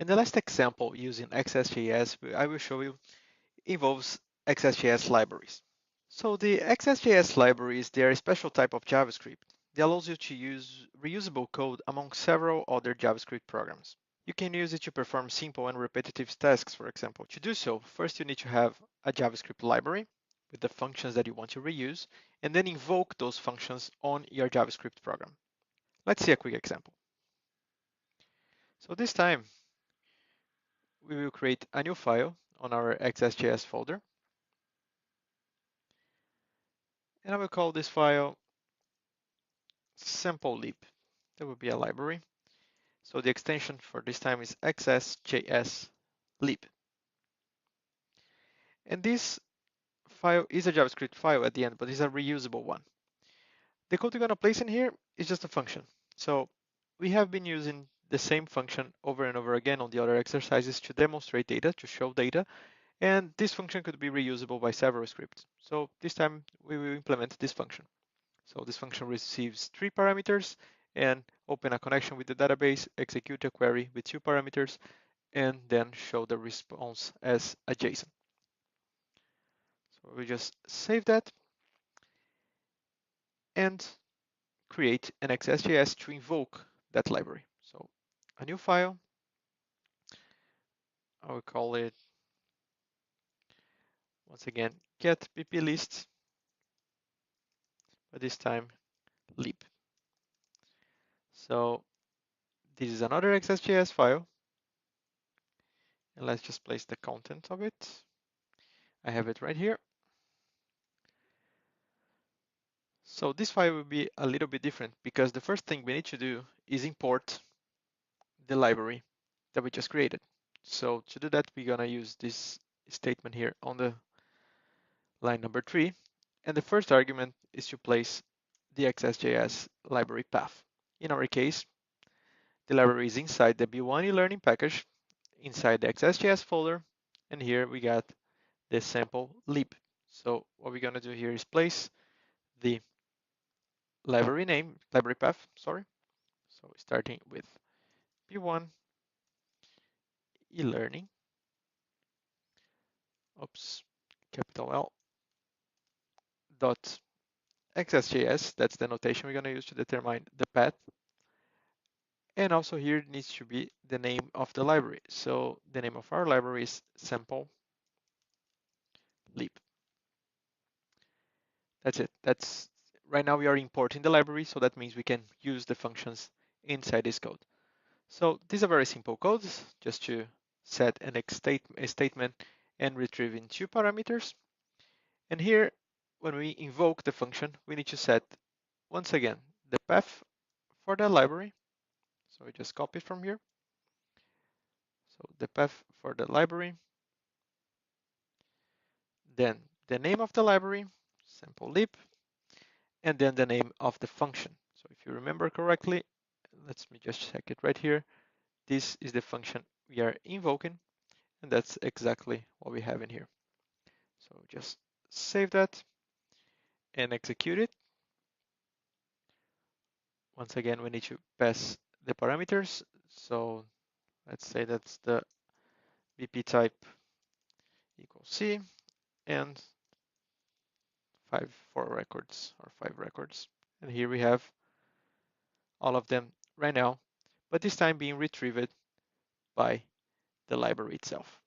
And the last example using XSJS I will show you involves XSJS libraries. So the XSJS libraries, they are a special type of JavaScript that allows you to use reusable code among several other JavaScript programs. You can use it to perform simple and repetitive tasks, for example. To do so, first you need to have a JavaScript library with the functions that you want to reuse, and then invoke those functions on your JavaScript program. Let's see a quick example. So this time, we will create a new file on our XSJS folder. And I will call this file sample-lib. That will be a library. So the extension for this time is xsjs lib. And this file is a JavaScript file at the end, but it's a reusable one. The code we're going to place in here is just a function. So we have been using the same function over and over again on the other exercises to demonstrate data, to show data, and this function could be reusable by several scripts. So this time we will implement this function. So this function receives three parameters and open a connection with the database, execute a query with two parameters, and then show the response as a JSON. So we just save that and create an XSJS to invoke that library. A new file, I will call it, once again, get bp list, but this time lib. So this is another XSJS file. And let's just place the content of it. I have it right here. So this file will be a little bit different because the first thing we need to do is import the library that we just created. So to do that, we're gonna use this statement here on the line number three. And the first argument is to place the XSJS library path. In our case, the library is inside the B1 e-learning package, inside the XSJS folder, and here we got the sample lib. So what we're gonna do here is place the library name, library path, sorry. So starting with B1 e-learning, oops, capital L, dot XSJS, that's the notation we're gonna use to determine the path. And also here needs to be the name of the library. So the name of our library is sample lib. That's it. That's right now we are importing the library, so that means we can use the functions inside this code. So these are very simple codes, just to set an a statement and retrieving two parameters. And here, when we invoke the function, we need to set, once again, the path for the library. So we just copy from here. So the path for the library. Then the name of the library, sample lib, and then the name of the function. So if you remember correctly, let me just check it right here. This is the function we are invoking, and that's exactly what we have in here. So just save that and execute it. Once again, we need to pass the parameters. So let's say that's the BP type equals C and five, four records or five records. And here we have all of them right now, but this time being retrieved by the library itself.